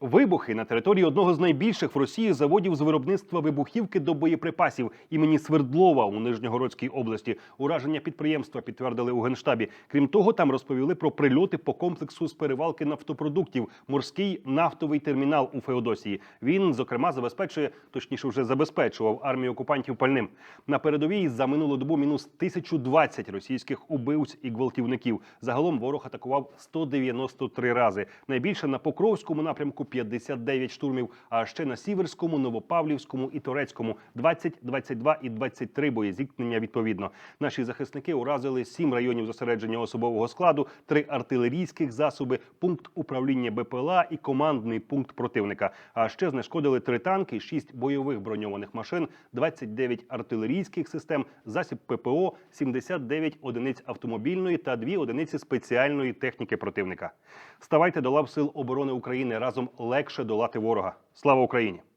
Вибухи на території одного з найбільших в Росії заводів з виробництва вибухівки до боєприпасів імені Свердлова у Нижньогородській області. Ураження підприємства підтвердили у генштабі. Крім того, там розповіли про прильоти по комплексу з перевалки нафтопродуктів, морський нафтовий термінал у Феодосії. Він зокрема забезпечує, точніше, вже забезпечував армію окупантів пальним. На передовій за минулу добу мінус 1020 російських убивць і гвалтівників. Загалом ворог атакував 193 рази. Найбільше на Покровському напрямку 59 штурмів, а ще на Сіверському, Новопавлівському і Торецькому 20, 22 і 23 боєзіткнення відповідно. Наші захисники уразили сім районів зосередження особового складу, три артилерійських засоби, пункт управління БПЛА і командний пункт противника. А ще знешкодили три танки, шість бойових броньованих машин, 29 артилерійських систем, засіб ППО, 79 одиниць автомобільної та дві одиниці спеціальної техніки противника. Ставайте до лав сил оборони України разом легше долати ворога. Слава Україні!